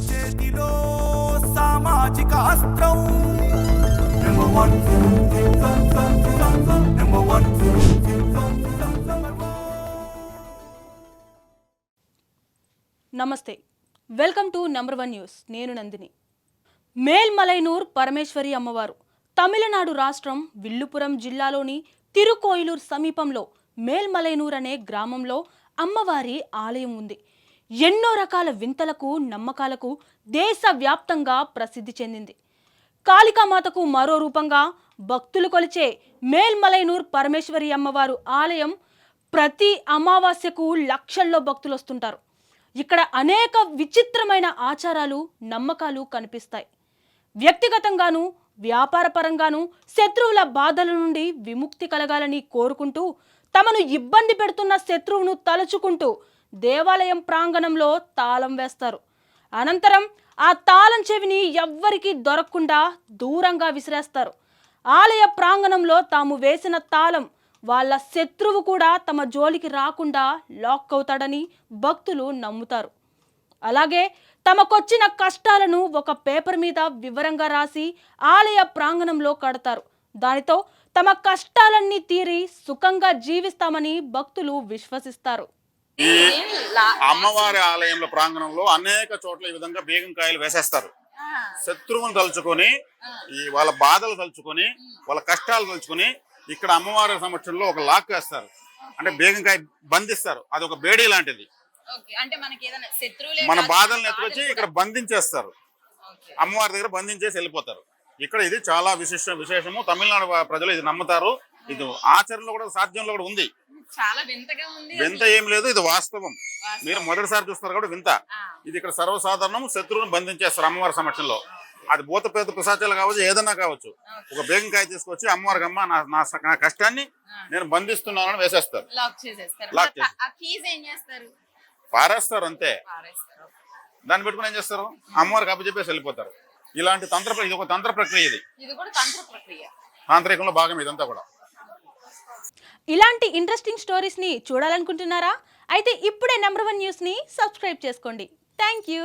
చేతిలో సామాజిక అస్త్రం నమస్తే welcome to number one news నేను నందిని మేల్మలైనూర్ పరమేశ్వరి అమ్మవారు తమిళనాడు రాష్ట్రం విల్లుపురం జిల్లాలోని తిరుకోయిలూర్ సమీపంలో మేల్మలైనూర్ అనే గ్రామంలో అమ్మవారి ఆలయం ఉంది ఎన్నో రకాల వింతలకు నమ్మకాలకు దేశవ్యాప్తంగా ప్రసిద్ధి చెందింది. కాళికామాతకు మరో రూపంగా భక్తులు కొలిచే మేల్మలైనూర్ పరమేశ్వరి అమ్మవారు ఆలయం ప్రతి అమావాస్యకు లక్షల్లో భక్తులు వస్తుంటారు. ఇక్కడ అనేక విచిత్రమైన ఆచారాలు నమ్మకాలు కనిపిస్తాయి. వ్యక్తిగతంగాను వ్యాపారపరంగాను శత్రువుల బాధల నుండి విముక్తి కలగాలని కోరుకుంటూ తమను ఇబ్బంది పెడుతున్న శత్రువును తలుచుకుంటూ దేవాలయం ప్రాంగణంలో తాళం వేస్తారు. అనంతరం ఆ తాళం చెవిని ఎవ్వరికీ దొరకకుండా దూరంగా విసిరేస్తారు. ఆలయ ప్రాంగణంలో తాము వేసిన తాళం వాళ్ళ శత్రువు కూడా తమ జోలికి రాకుండా లాక్ అవుతాడని భక్తులు నమ్ముతారు. అలాగే తమకొచ్చిన కష్టాలను ఒక పేపర్ మీద వివరంగా రాసి ఆలయ ప్రాంగణంలో కడతారు. దానితో తమ కష్టాలన్నీ తీరి సుఖంగా జీవిస్తామని భక్తులు విశ్వసిస్తారు. ఈ అమ్మవారి ఆలయంలో ప్రాంగణంలో అనేక చోట్ల ఈ విధంగా బేగం కాయలు వేసేస్తారు. శత్రువును తలుచుకొని ఈ వాళ్ళ బాధలు తలుచుకొని వాళ్ళ కష్టాలు తలుచుకొని ఇక్కడ అమ్మవారి సమక్షంలో ఒక లాక్ వేస్తారు. అంటే బేగంకాయ బంధిస్తారు. అది ఒక బేడీ లాంటిది. మన బాధలను ఎత్తుకొచ్చి ఇక్కడ కూడా- బంధించేస్తారు. అమ్మవారి దగ్గర బంధించేసి వెళ్ళిపోతారు. ఇక్కడ ఇది చాలా విశిష్ట విశేషము. తమిళనాడు ప్రజలు ఇది నమ్ముతారు. ఇది ఆచరణలో కూడా సాధ్యంలో కూడా ఉంది. చాలా వింతగా ఉంది వింత ఏం లేదు ఇది వాస్తవం. మీరు మొదటిసారి చూస్తారు కాబట్టి వింత. ఇది ఇక్కడ సర్వసాధారణం శత్రువును బంధించేస్తారు అమ్మవారి సమక్షంలో. అది భూత పేద పిశాచాలు కావచ్చు ఏదన్నా కావచ్చు. ఒక బేగంకాయ తీసుకొచ్చి అమ్మవారికి అమ్మ నా నా కష్టాన్ని నేను బంధిస్తున్నానని వేసేస్తారు. లాక్ చేస్తారు? పారేస్తారు అంతే. దాన్ని పెట్టుకుని ఏం చేస్తారు? అమ్మవారికి అప్పచెప్పేసి వెళ్ళిపోతారు. ఇలాంటి తంత్ర ఇది ఒక తంత్ర ప్రక్రియ ఇది. ఇది కూడా తంత్ర ప్రక్రియ. తాంత్రికంలో భాగం ఇదంతా కూడా. ఇలాంటి ఇంట్రెస్టింగ్ స్టోరీస్ని చూడాలనుకుంటున్నారా? అయితే ఇప్పుడే నెంబర్ వన్ న్యూస్ని సబ్స్క్రైబ్ చేసుకోండి. Thank you